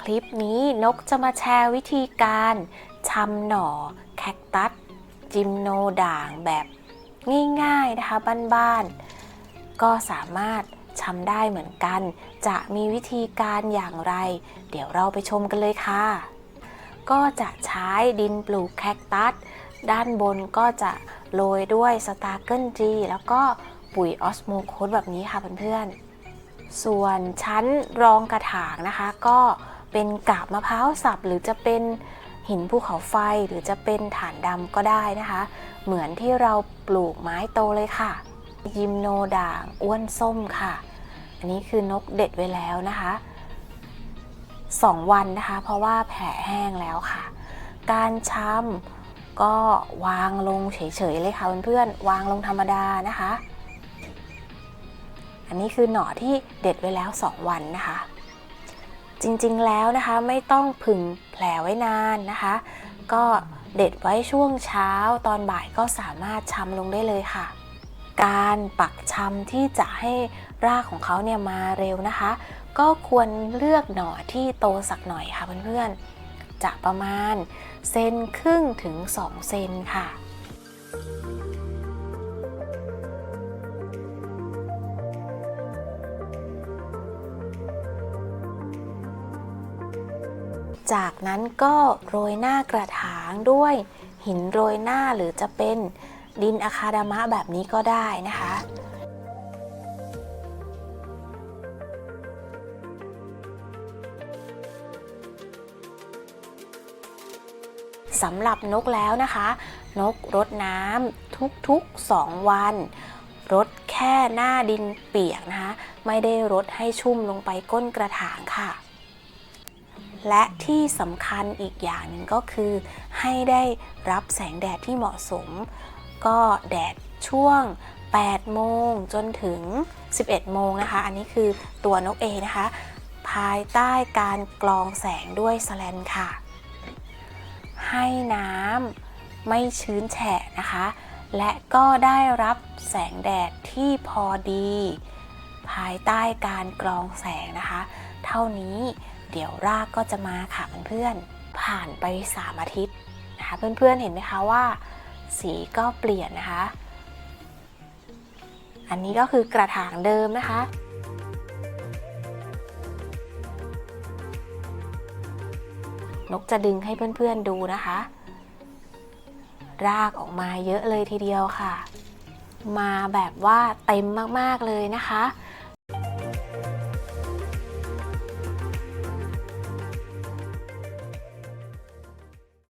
คลิปนี้นกจะมาแชร์วิธีการชำหน่อแคคตัส จิมโนด่างแบบง่ายๆนะคะบ้านๆ ก็สามารถชำได้เหมือนกัน จะมีวิธีการอย่างไร เดี๋ยวเราไปชมกันเลยค่ะ ก็จะใช้ดินปลูกแคคตัส ด้านบนก็จะโรยด้วยสตาร์เกิลจีแล้วก็ปุ๋ยออสโมโคสแบบนี้ค่ะเพื่อนๆส่วนชั้นรองกระถางนะคะ ก็ เป็นกาบมะพร้าวสับ หรือจะเป็นหินภูเขาไฟหรือจะเป็นฐานดำก็ได้นะคะ เหมือนที่เราปลูกไม้โตเลยค่ะ ยิมโนด่างอ้วนส้มค่ะ อันนี้คือนกเด็ดไว้แล้วนะคะ2วันนะคะ เพราะว่าแผลแห้งแล้วค่ะ การช้ำก็วางลงเฉยๆเลยค่ะเพื่อนๆวางลงธรรมดานะคะ อันนี้คือหน่อที่เด็ดไว้แล้ว 2 วันนะคะ จริงๆแล้วนะคะไม่ต้องผึ่งแผลไว้นานนะคะ ก็เด็ดไว้ช่วงเช้าตอนบ่ายก็สามารถชำลงได้เลยค่ะ การปักชำที่จะให้รากของเขาเนี่ยมาเร็วนะคะ ก็ควรเลือกหน่อที่โตสักหน่อยค่ะเพื่อนๆจะประมาณเซนครึ่งถึง 2 เซนค่ะ จากนั้นก็โรยหน้ากระถางด้วย หินโรยหน้าหรือจะเป็นดินอะคาดามะแบบนี้ก็ได้นะคะ สำหรับนกแล้วนะคะ นกรดน้ำทุกๆ 2 วันรดแค่หน้าดินเปียกนะคะ ไม่ได้รดให้ชุ่มลงไปก้นกระถางค่ะ และที่สำคัญอีกอย่างหนึ่งก็คือ ให้ได้รับแสงแดดที่เหมาะสม ก็แดดช่วง 8 โมงจนถึง 11 โมงนะคะ อันนี้คือตัวนกเอนะคะ ภายใต้การกรองแสงด้วยสแลนค่ะ ให้น้ำไม่ชื้นแฉะนะคะ และก็ได้รับแสงแดดที่พอดี ภายใต้การกรองแสงนะคะ เท่านี้ เดี๋ยวรากก็จะมาค่ะเพื่อนๆ ผ่านไป 3 อาทิตย์นะคะเพื่อนๆเห็นไหมคะว่า สีก็เปลี่ยนนะคะ อันนี้ก็คือกระถางเดิมนะคะนกจะดึงให้เพื่อนๆดูนะคะ รากออกมาเยอะเลยทีเดียวค่ะ มาแบบว่าเต็มมากๆเลยนะคะ